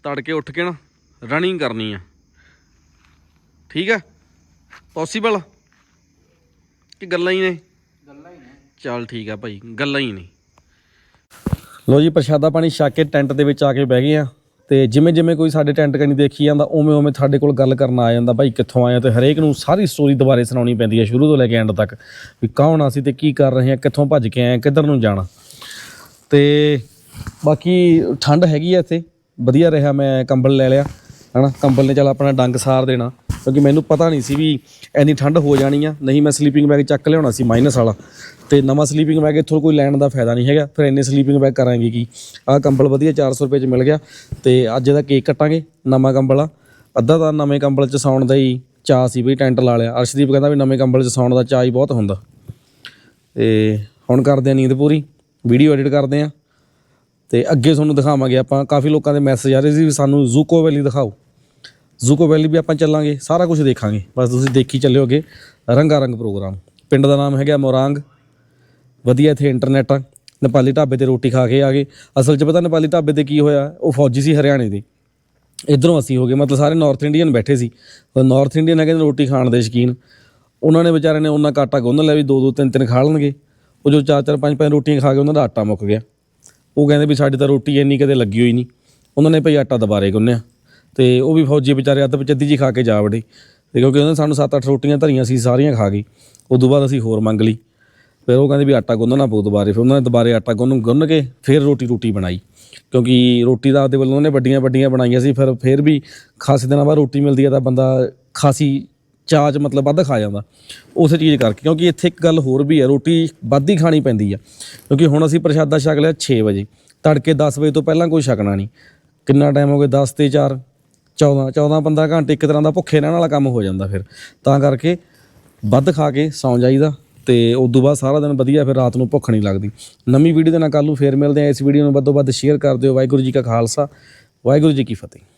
ਤੜਕੇ ਉੱਠ ਕੇ ਨਾ ਰਨਿੰਗ ਕਰਨੀ ਆ। ਠੀਕ ਆ? ਪੋਸੀਬਲ ਕਿ ਗੱਲਾਂ ਹੀ ਨੇ? ਗੱਲਾਂ ਹੀ ਨੇ। ਚੱਲ ਠੀਕ ਆ ਭਾਈ ਗੱਲਾਂ ਹੀ ਨੇ। ਲੋ ਜੀ ਪ੍ਰਸ਼ਾਦਾ ਪਾਣੀ ਛਕ ਕੇ ਟੈਂਟ ਦੇ ਵਿੱਚ ਆ ਕੇ ਬਹਿ ਗਏ ਆ ਤੇ ਜਿਵੇਂ ਜਿਵੇਂ ਕੋਈ ਸਾਡੇ ਟੈਂਟ ਕਣੀ ਦੇਖੀ ਜਾਂਦਾ, ਉਵੇਂ ਉਵੇਂ ਸਾਡੇ ਕੋਲ ਗੱਲ ਕਰਨ ਆ ਜਾਂਦਾ, ਭਾਈ ਕਿੱਥੋਂ ਆਏ ਆ ਤੇ ਹਰੇਕ ਨੂੰ ਸਾਰੀ ਸਟੋਰੀ ਦੁਬਾਰੇ ਸੁਣਾਉਣੀ ਪੈਂਦੀ ਹੈ ਸ਼ੁਰੂ ਤੋਂ ਲੈ ਕੇ ਐਂਡ ਤੱਕ, ਵੀ ਕੌਣ ਅਸੀਂ ਤੇ ਕੀ ਕਰ ਰਹੇ ਹਾਂ, ਕਿੱਥੋਂ ਭੱਜ ਕੇ ਆਏ ਕਿੱਧਰ ਨੂੰ ਜਾਣਾ। ਤੇ ਬਾਕੀ ਠੰਡ ਹੈਗੀ ਆ ਇੱਥੇ, ਵਧੀਆ ਰਿਹਾ ਮੈਂ ਕੰਬਲ ਲੈ ਲਿਆ, ਹਨਾ, ਕੰਬਲ ਨੇ ਚੱਲ ਆਪਣਾ ਡੰਗ ਸਾਰ ਦੇਣਾ। ਕਿਉਂਕਿ ਮੈਨੂੰ ਪਤਾ ਨਹੀਂ ਸੀ ਵੀ ਐਨੀ ਠੰਡ ਹੋ ਜਾਣੀ ਆ। ਨਹੀਂ, ਮੈਂ ਸਲੀਪਿੰਗ ਬੈਗ ਚੱਕ ਲਿਆਉਣਾ ਸੀ ਮਾਈਨਸ ਵਾਲਾ। ਤੇ ਨਵਾਂ ਸਲੀਪਿੰਗ ਬੈਗ ਇੱਥੋਂ ਕੋਈ ਲੈਣ ਦਾ ਫਾਇਦਾ ਨਹੀਂ ਹੈਗਾ। ਫਿਰ ਇੰਨੇ ਸਲੀਪਿੰਗ ਬੈਗ ਕਰਾਂਗੇ ਕੀ? ਆਹ ਕੰਬਲ ਵਧੀਆ 400 ਰੁਪਏ ਚ ਮਿਲ ਗਿਆ। ਤੇ ਅੱਜ ਇਹਦਾ ਕੇਕ ਕੱਟਾਂਗੇ, ਨਵਾਂ ਕੰਬਲ ਆ। ਅੱਧਾ ਤਾਂ ਨਵੇਂ ਕੰਬਲ ਚ ਸੌਣ ਦਾ ਹੀ ਚਾਹ ਸੀ ਵੀ ਟੈਂਟ ਲਾ ਲਿਆ। ਅਰਸ਼ਦੀਪ ਕਹਿੰਦਾ ਵੀ ਨਵੇਂ ਕੰਬਲ ਚ ਸੌਣ ਦਾ ਚਾਹ ਹੀ ਬਹੁਤ ਹੁੰਦਾ। ਤੇ ਹੁਣ ਕਰਦੇ ਆ ਨੀਂਦ ਪੂਰੀ। ਵੀਡੀਓ ਐਡਿਟ ਕਰਦੇ ਆ। ਤੇ ਅੱਗੇ ਤੁਹਾਨੂੰ ਦਿਖਾਵਾਂਗੇ ਆਪਾਂ। ਕਾਫੀ ਲੋਕਾਂ ਦੇ ਮੈਸੇਜ ਆ ਰਹੇ ਸੀ ਵੀ ਸਾਨੂੰ ਜ਼ੂਕੋ ਵੈਲੀ ਦਿਖਾਓ। ਜ਼ੂਕੋ ਵੈਲੀ ਵੀ ਆਪਾਂ ਚੱਲਾਂਗੇ, ਸਾਰਾ ਕੁਝ ਦੇਖਾਂਗੇ। ਬਸ ਤੁਸੀਂ ਦੇਖੀ ਚੱਲਿਓ ਅੱਗੇ ਰੰਗਾ ਰੰਗ ਪ੍ਰੋਗਰਾਮ। ਪਿੰਡ ਦਾ ਨਾਮ ਹੈਗਾ ਮੋਰਾਂਗ। ਵਧੀਆ ਇੱਥੇ ਇੰਟਰਨੈਟ ਆ। ਨੇਪਾਲੀ ਢਾਬੇ ਤੇ ਰੋਟੀ ਖਾ ਕੇ ਆ ਗਏ। ਅਸਲ 'ਚ ਪਤਾ ਨੇਪਾਲੀ ਢਾਬੇ ਤੇ ਕੀ ਹੋਇਆ? ਉਹ ਫੌਜੀ ਸੀ ਹਰਿਆਣੇ ਦੇ। ਇਧਰੋਂ ਅਸੀਂ ਹੋ ਗਏ। ਮਤਲਬ ਸਾਰੇ ਨਾਰਥ ਇੰਡੀਅਨ ਬੈਠੇ ਸੀ। ਉਹ ਨਾਰਥ ਇੰਡੀਅਨ ਹੈਗੇ ਨੇ ਰੋਟੀ ਖਾਣ ਦੇ ਸ਼ਕੀਨ। ਉਹਨਾਂ ਨੇ ਵਿਚਾਰਿਆਂ ਨੇ ਉਹਨਾਂ ਕਾਟਾ ਗੁੰਨ ਲਿਆ ਵੀ ਦੋ ਦੋ ਤਿੰਨ ਤਿੰਨ ਖਾ ਲੈਣਗੇ। ਉਹ ਜੋ ਚਾਰ ਚਾਰ ਪੰਜ ਪੰਜ ਰੋਟੀਆਂ ਖਾ ਕੇ ਉਹਨਾਂ ਦਾ ਆਟਾ ਮੁੱਕ ਗਿਆ। ਉਹ ਕਹਿੰਦੇ ਵੀ ਸਾਡੀ ਤਾਂ ਰੋਟੀ ਇੰਨੀ ਕਦੇ ਲੱਗੀ ਹੋਈ ਨਹੀਂ। ਉਹਨਾਂ ਨੇ ਭਈ ਆਟਾ ਦੁਬਾਰੇ ਗੁੰਨਿਆ। ਤੇ ਉਹ ਵੀ ਫੌਜੀ ਵਿਚਾਰੇ ਅੱਧ ਵਿੱਚ ਅੱਧੀ ਜੀ ਖਾ ਕੇ ਜਾ ਵੜੇ। ਤੇ ਕਿਉਂਕਿ ਉਹਨੇ ਸਾਨੂੰ 7-8 ਰੋਟੀਆਂ ਧਰੀਆਂ ਸੀ, ਸਾਰੀਆਂ ਖਾ ਗਏ ਉਦੋਂ ਬਾਅਦ ਅਸੀਂ ਹੋਰ ਮੰਗ ਲਈ। ਫਿਰ ਉਹ ਕਹਿੰਦੇ ਵੀ ਆਟਾ ਗੁੰਨਣਾ ਪਊ ਦੁਬਾਰੇ। ਫਿਰ ਉਹਨਾਂ ਨੇ ਦੁਬਾਰੇ ਆਟਾ ਗੁੰਨ ਗੁੰਨ ਕੇ ਫਿਰ ਰੋਟੀ ਰੋਟੀ ਬਣਾਈ। ਕਿਉਂਕਿ ਰੋਟੀ ਦਾ ਆਪਦੇ ਵੱਲੋਂ ਉਹਨੇ ਵੱਡੀਆਂ ਵੱਡੀਆਂ ਬਣਾਈਆਂ ਸੀ, ਫਿਰ ਫਿਰ ਵੀ ਖਾਸੇ ਦਿਨਾਂ ਬਾਅਦ ਰੋਟੀ ਮਿਲਦੀ ਹੈ ਤਾਂ ਬੰਦਾ ਖਾਸੀ ਚਾਚ ਮਤਲਬ ਵੱਧ ਖਾ ਜਾਂਦਾ। ਉਸੇ ਚੀਜ਼ ਕਰਕੇ। ਕਿਉਂਕਿ ਇੱਥੇ ਇੱਕ ਗੱਲ ਹੋਰ ਵੀ ਹੈ ਰੋਟੀ ਵੱਧ ਹੀ ਖਾਣੀ ਪੈਂਦੀ ਆ। ਕਿਉਂਕਿ ਹੁਣ ਅਸੀਂ ਪ੍ਰਸ਼ਾਦਾ ਛਕ ਲਿਆ 6 ਵਜੇ। ਤੜਕੇ 10 ਵਜੇ ਤੋਂ ਪਹਿਲਾਂ ਕੋਈ ਛਕਣਾ ਨਹੀਂ। ਕਿੰਨਾ ਟਾਈਮ ਹੋ ਗਿਆ? 10 ਤੇ 4 14 14 15 ਘੰਟੇ ਇੱਕ ਤਰ੍ਹਾਂ ਦਾ ਭੁੱਖੇ ਰਹਿਣ ਵਾਲਾ ਕੰਮ ਹੋ ਜਾਂਦਾ ਫਿਰ। ਤਾਂ ਕਰਕੇ ਵੱਧ ਖਾ ਕੇ ਸੌਂ ਜਾਈਦਾ ਤੇ ਤੋਂ ਬਾਅਦ ਸਾਰਾ ਦਿਨ ਵਧੀਆ ਫਿਰ ਰਾਤ ਨੂੰ ਭੁੱਖ ਨਹੀਂ ਲੱਗਦੀ। ਨਵੀਂ ਵੀਡੀਓ ਦੇ ਨਾਲ ਕੱਲ ਨੂੰ ਫੇਰ ਮਿਲਦੇ ਆ ਇਸ ਵੀਡੀਓ ਨੂੰ ਵੱਧੋ ਵੱਧ ਸ਼ੇਅਰ ਕਰ ਦਿਓ। ਵਾਹਿਗੁਰੂ ਜੀ ਕਾ ਖਾਲਸਾ, ਵਾਹਿਗੁਰੂ ਜੀ ਕੀ ਫਤਿਹ।